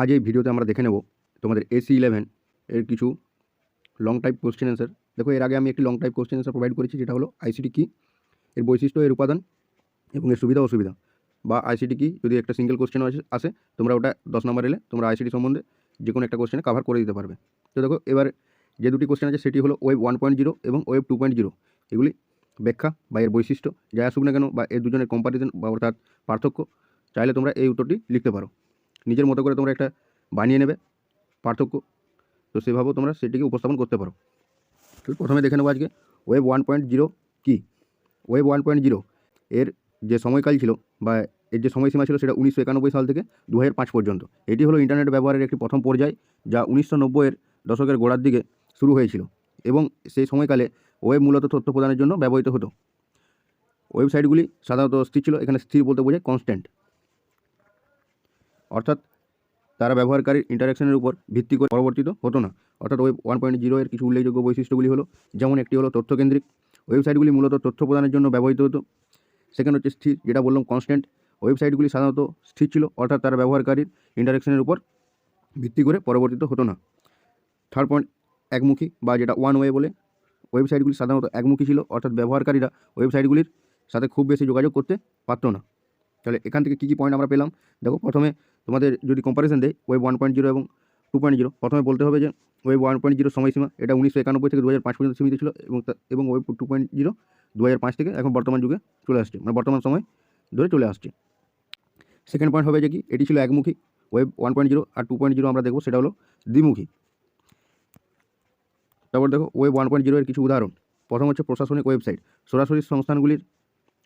আজ এই ভিডিওতে আমরা দেখে নেব তোমাদের এসি ইলেভেন এর কিছু লং টাইপ কোশ্চেন অ্যান্সার দেখো, এর আগে আমি একটি long type question answer provide করেছি, যেটা হলো আইসিটি কি এর বৈশিষ্ট্য, এর উপাদান এবং এর সুবিধা, অসুবিধা। বা আইসিটি কি যদি একটা সিঙ্গেল কোশ্চেন আসে তোমরা ওটা দশ নম্বর এলে তোমরা আইসিটি সম্বন্ধে যে কোনো একটা কোশ্চেনে কভার করে দিতে পারবে। তো দেখো, এবার যে দুটি কোশ্চেন আছে, সেটি হলো ওয়েব ওয়ান পয়েন্ট জিরো এবং ওয়েব টু পয়েন্ট জিরো এগুলি ব্যাখ্যা বা এর বৈশিষ্ট্য যা আসুক না কেন, বা এর দুজনের কম্পারিজন বা অর্থাৎ পার্থক্য, চাইলে তোমরা এই উত্তরটি লিখতে পারো। নিজের মতো করে তোমরা একটা বানিয়ে নেবে পার্থক্য। তো সেভাবেও তোমরা সেটিকে উপস্থাপন করতে পারো। তো প্রথমে দেখে নেব আজকে ওয়েব ওয়ান পয়েন্ট জিরো কী? ওয়েব ওয়ান পয়েন্ট জিরো এর যে সময়কাল ছিল বা এর যে সময়সীমা ছিল সেটা উনিশশো একানব্বই সাল থেকে দু পাঁচ পর্যন্ত। এটি হলো ইন্টারনেট ব্যবহারের একটি প্রথম পর্যায় যা উনিশশো নব্বইয়ের দশকের গোড়ার দিকে শুরু হয়েছিল এবং সেই সময়কালে ওয়েব মূলত তথ্য প্রদানের জন্য ব্যবহৃত হতো। ওয়েবসাইটগুলি সাধারণত স্থির ছিল, এখানে স্থির বলতে বোঝায় কনস্ট্যান্ট অর্থাৎ তারা ব্যবহারকারীর ইন্টারাকশনের উপর ভিত্তি করে পরিবর্তিত হতো না। অর্থাৎ ওয়েব ওয়ান পয়েন্ট জিরো এর কিছু উল্লেখযোগ্য বৈশিষ্ট্যগুলি হলো, যেমন একটি হলো তথ্যকেন্দ্রিক ওয়েবসাইটগুলি মূলত তথ্য প্রদানের জন্য ব্যবহৃত হতো। সেকেন্ড হচ্ছে স্থির, যেটা বললাম কনস্ট্যান্ট ওয়েবসাইটগুলি সাধারণত স্থির ছিল, অর্থাৎ তারা ব্যবহারকারীর ইন্টারাকশনের উপর ভিত্তি করে পরিবর্তিত হতো না। থার্ড পয়েন্ট একমুখী, বা যেটা ওয়ান ওয়ে বলে ওয়েবসাইটগুলি সাধারণত একমুখী ছিল, অর্থাৎ ব্যবহারকারীরা ওয়েবসাইটগুলির সাথে খুব বেশি যোগাযোগ করতে পারতো না। তাহলে এখান থেকে কী কী পয়েন্ট আমরা পেলাম? দেখো, প্রথমে তোমাদের যদি কম্পারিজন দেয় ওয়েব ওয়ান পয়েন্ট জিরো এবং টু পয়েন্ট জিরো প্রথমে বলতে হবে যে ওয়েব ওয়ান পয়েন্ট জিরো সময়সীমা, এটা উনিশশো একানব্বই থেকে দু হাজার পাঁচ পর্যন্ত সীমিত ছিল এবং এবং ওয়েব টু পয়েন্ট জিরো দু হাজার পাঁচ থেকে এখন বর্তমান যুগে চলে আসছে মানে বর্তমান সময় ধরে চলে আসছে। সেকেন্ড পয়েন্ট হবে যে কি, এটি ছিল একমুখী ওয়েব ওয়ান পয়েন্ট জিরো আর টু পয়েন্ট জিরো আমরা দেখব, সেটা হলো দ্বিমুখী। তারপর দেখো ওয়েব ওয়ান পয়েন্ট জিরো এর কিছু উদাহরণ, প্রথম হচ্ছে প্রশাসনিক ওয়েবসাইট সরাসরি সংস্থানগুলির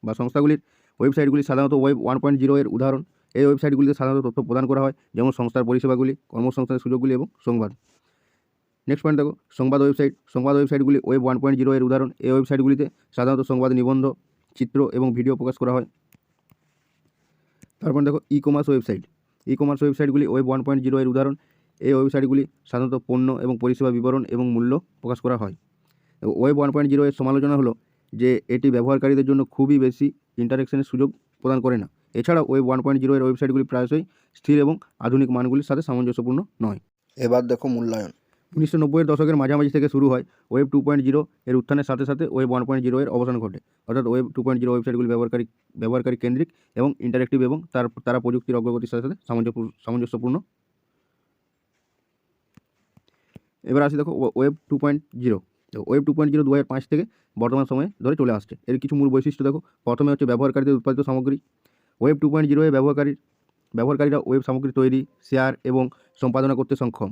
বা সংস্থাগুলির ওয়েবসাইটগুলি সাধারণত ওয়েব ওয়ান পয়েন্ট জিরো এর উদাহরণ। এই ওয়েবসাইটগুলিতে সাধারণত তথ্য প্রদান করা হয়, যেমন সংস্থার পরিষেবাগুলি, কর্মসংস্থানের সুযোগগুলি এবং সংবাদ। নেক্সট পয়েন্ট দেখো, সংবাদ ওয়েবসাইট। সংবাদ ওয়েবসাইটগুলি ওয়েব ওয়ান পয়েন্ট জিরো এর উদাহরণ। এই ওয়েবসাইটগুলিতে সাধারণত সংবাদ নিবন্ধ, চিত্র এবং ভিডিও প্রকাশ করা হয়। তারপর দেখো e commerce website. E commerce ওয়েবসাইটগুলি web one point zero এর উদাহরণ। এই ওয়েবসাইটগুলি সাধারণত পণ্য এবং পরিষেবা বিবরণ এবং মূল্য প্রকাশ করা হয়। ওয়েব ওয়ান পয়েন্ট জিরো এর সমালোচনা হলো যে এটি ব্যবহারকারীদের জন্য খুবই বেশি ইন্টারাকশনের সুযোগ প্রদান করে না। এছাড়াও ওয়েব ওয়ান পয়েন্ট জিরো এর ওয়েবসাইটগুলি প্রায়শই স্থির এবং আধুনিক মানগুলির সাথে সামঞ্জস্যপূর্ণ নয়। এবার দেখো মূল্যায়ন। উনিশশো নব্বইয়ের দশকের মাঝামাঝি থেকে শুরু হয় ওয়েব টু পয়েন্ট জিরো এর উত্থানের সাথে সাথে ওয়েব ওয়ান পয়েন্ট জিরো এর অবসান ঘটে। অর্থাৎ ওয়েব টু পয়েন্ট জিরো ওয়েবসাইটগুলি ব্যবহারকারী ব্যবহারকারী কেন্দ্রিক এবং ইন্টারেক্টিভ এবং তার তারা প্রযুক্তির অগ্রগতির সাথে সাথে সামঞ্জস্য সামঞ্জস্যপূর্ণ। এবার আসি দেখো web two point zero web two point zero দু পাঁচ থেকে বর্তমান সময়ে ধরে চলে আসছে। এর কিছু মূল বৈশিষ্ট্য দেখো। প্রথমে হচ্ছে ব্যবহারকারীদের উৎপাদিত সামগ্রী। ওয়েব টু পয়েন্ট জিরো এ ব্যবহারকারী ব্যবহারকারীরা ওয়েব সামগ্রী তৈরি শেয়ার এবং সম্পাদনা করতে সক্ষম।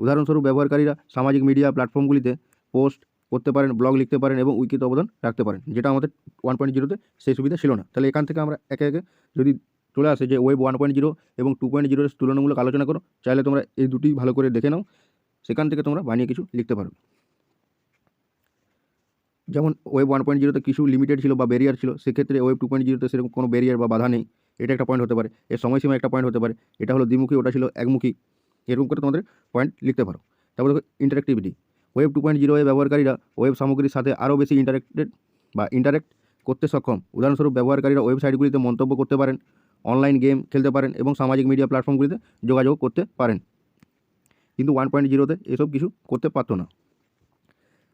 উদাহরণস্বরূপ ব্যবহারকারীরা সামাজিক মিডিয়া প্ল্যাটফর্মগুলিতে পোস্ট করতে পারেন ব্লগ লিখতে পারেন এবং উইকিতে অবদান রাখতে পারেন। যেটা আমাদের ওয়ান পয়েন্ট জিরোতে সেই সুবিধা ছিল না। তাহলে এখান থেকে আমরা একে একে যদি চলে আসে যে ওয়েব ওয়ান পয়েন্ট জিরো এবং টু পয়েন্ট জিরোর তুলনামূলক আলোচনা করো, চাইলে তোমরা এই দুটি ভালো করে দেখে নাও। সেখান থেকে তোমরা বানিয়ে কিছু লিখতে পারবে যেমন ওয়েব ওয়ান পয়েন্ট জিরোতে কিছু লিমিটেড ছিল বা ব্যারিয়ার ছিল, সেক্ষেত্রে ওয়েব টু পয়েন্ট জিরোতে সেরকম কোনো ব্যারিয়ার বা বাধা নেই। এটা একটা পয়েন্ট হতে পারে। এর সময়সীমা একটা পয়েন্ট হতে পারে। এটা হলো দ্বিমুখী, ওটা ছিল একমুখী। এরকম করে তোমাদের পয়েন্ট লিখতে পারো। তারপর দেখো interactivity web two point zero এ ব্যবহারকারীরা ওয়েব সামগ্রীর সাথে আরও বেশি ইন্টারেক্টেড বা ইন্টারেক্ট করতে সক্ষম। উদাহরণস্বরূপ, ব্যবহারকারীরা ওয়েবসাইটগুলিতে মন্তব্য করতে পারেন অনলাইন গেম খেলতে পারেন এবং সামাজিক মিডিয়া প্ল্যাটফর্মগুলিতে যোগাযোগ করতে পারেন। কিন্তু ওয়ান পয়েন্ট জিরোতে এসব কিছু করতে পারতো না।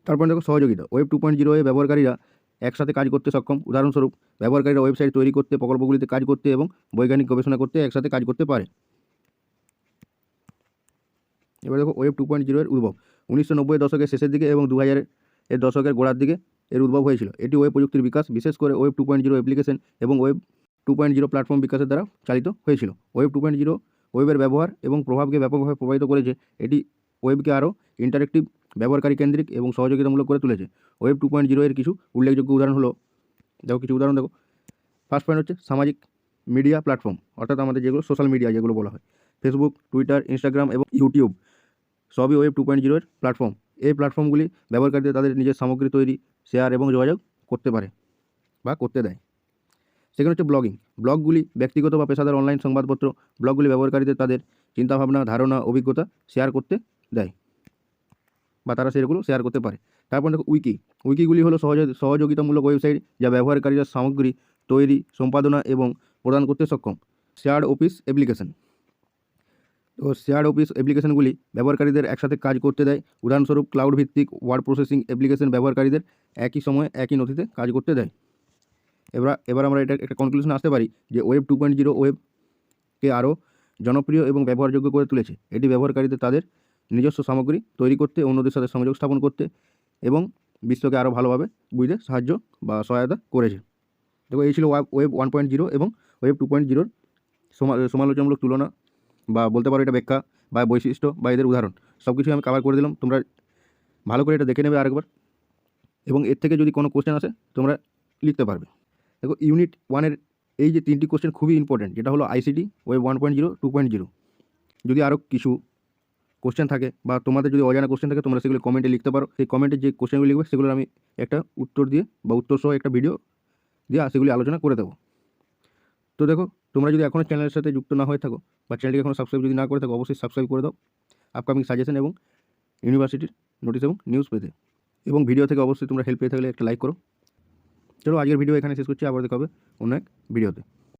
তারপর দেখো সহযোগিতা। ওয়েব টু পয়েন্ট জিরো ব্যবহারকারীরা একসাথে কাজ করতে সক্ষম। উদাহরণস্বরূপ, ব্যবহারকারীরা ওয়েবসাইট তৈরি করতে, প্রকল্পগুলিতে কাজ করতে এবং বৈজ্ঞানিক গবেষণা করতে একসাথে কাজ করতে পারে। এবার দেখো ওয়েব টু পয়েন্ট জিরোয়ের উদ্ভব। উনিশশো নব্বই দশকের শেষের দিকে এবং দু হাজারের এর দশকের গোড়ার দিকে এর উদ্ভব হয়েছিল। এটি ওয়েব প্রযুক্তির বিকাশ, বিশেষ করে web two point zero application এবং web two point zero platform বিকাশের দ্বারা চালিত হয়েছিল। ওয়েব টু পয়েন্ট জিরো ওয়েবের ব্যবহার এবং প্রভাবকে ব্যাপকভাবে প্রভাবিত করেছে। এটি ওয়েবকে আরও ইন্টারেক্টিভ ব্যবহারকারী কেন্দ্রিক এবং সহযোগিতামূলক করে তুলেছে। ওয়েব টু পয়েন্ট জিরো এর কিছু উল্লেখযোগ্য উদাহরণ হলো, দেখো কিছু উদাহরণ দেখো। ফার্স্ট পয়েন্ট হচ্ছে সামাজিক মিডিয়া প্ল্যাটফর্ম, অর্থাৎ আমাদের যেগুলো সোশ্যাল মিডিয়া যেগুলো বলা হয়। ফেসবুক, টুইটার, ইনস্টাগ্রাম এবং ইউটিউব সবই ওয়েব টু পয়েন্ট জিরোর প্ল্যাটফর্ম। এই প্ল্যাটফর্মগুলি ব্যবহারকারীদের তাদের নিজের সামগ্রী তৈরি, শেয়ার এবং যোগাযোগ করতে পারে বা করতে দেয়। সেখানে হচ্ছে ব্লগিং। ব্লগগুলি ব্যক্তিগত বা পেশাদার অনলাইন সংবাদপত্র। ব্লগগুলি ব্যবহারকারীদের তাদের চিন্তাভাবনা, ধারণা, অভিজ্ঞতা শেয়ার করতে দেয়। বা তারা সেগুলো শেয়ার করতে পারে। তারপর দেখো উইকি উইকিগুলি হলো সহজ, সহযোগিতামূলক ওয়েবসাইট যা ব্যবহারকারীরা সামগ্রী, তৈরি, সম্পাদনা এবং প্রদান করতে সক্ষম। শেয়ার্ড অফিস অ্যাপ্লিকেশন তো শেয়ার অফিস অ্যাপ্লিকেশনগুলি ব্যবহারকারীদের একসাথে কাজ করতে দেয়। উদাহরণস্বরূপ ক্লাউড ভিত্তিক ওয়ার্ড প্রসেসিং অ্যাপ্লিকেশন ব্যবহারকারীদের একই সময়ে একই নথিতে কাজ করতে দেয়। এবার এবার আমরা এটা একটা কনক্লুশন আসতে পারি যে ওয়েব টু পয়েন্ট জিরো ওয়েবকে আরও জনপ্রিয় এবং ব্যবহারযোগ্য করে তুলেছে। এটি ব্যবহারকারীদের তাদের নিজস্ব সামগ্রী তৈরি করতে, অন্যদের সাথে সংযোগ স্থাপন করতে এবং বিশ্বকে আরও ভালোভাবে বুঝতে সাহায্য বা সহায়তা করেছে। দেখো, এই ছিল ওয়েব ওয়ান পয়েন্ট জিরো এবং ওয়েব টু পয়েন্ট জিরোর সমালোচনামূলক তুলনা বা বলতে পারো এটা ব্যাখ্যা বা বৈশিষ্ট্য বা এদের উদাহরণ। সব কিছুই আমি কাভার করে দিলাম, তোমরা ভালো করে এটা দেখে নেবে আরেকবার এবং এর থেকে যদি কোনো কোশ্চেন আসে, তোমরা লিখতে পারবে। দেখো ইউনিট ওয়ানের এই যে তিনটি কোশ্চেন খুবই ইম্পর্টেন্ট যেটা হলো ICT web one point zero, two point zero. যদি আরও কিছু কোশ্চেন থাকে বা তোমাদের যদি অজানা কোশ্চেন থাকে, তোমরা সেগুলো কমেন্টে লিখতে পারো। সেই কমেন্টে যে কোশ্চেনগুলো লিখবে, সেগুলোর আমি একটা উত্তর দিয়ে বা উত্তর সহ একটা ভিডিও দিয়ে সেগুলি আলোচনা করে দেবো। তো দেখো, তোমরা যদি এখনও চ্যানেলের সাথে যুক্ত না হয়ে থাকো বা চ্যানেলটিকে এখনও সাবস্ক্রাইব যদি না করে থাকো, অবশ্যই সাবস্ক্রাইব করে দাও। আপকামিং সাজেশন এবং ইউনিভার্সিটির নোটিশ এবং নিউজ পেতে। এবং ভিডিও থেকে অবশ্যই তোমরা হেল্প পেয়ে থাকলে একটা লাইক করো। চলো, আজকের ভিডিও এখানে শেষ করছি। আবার দেখা হবে অন্য এক ভিডিওতে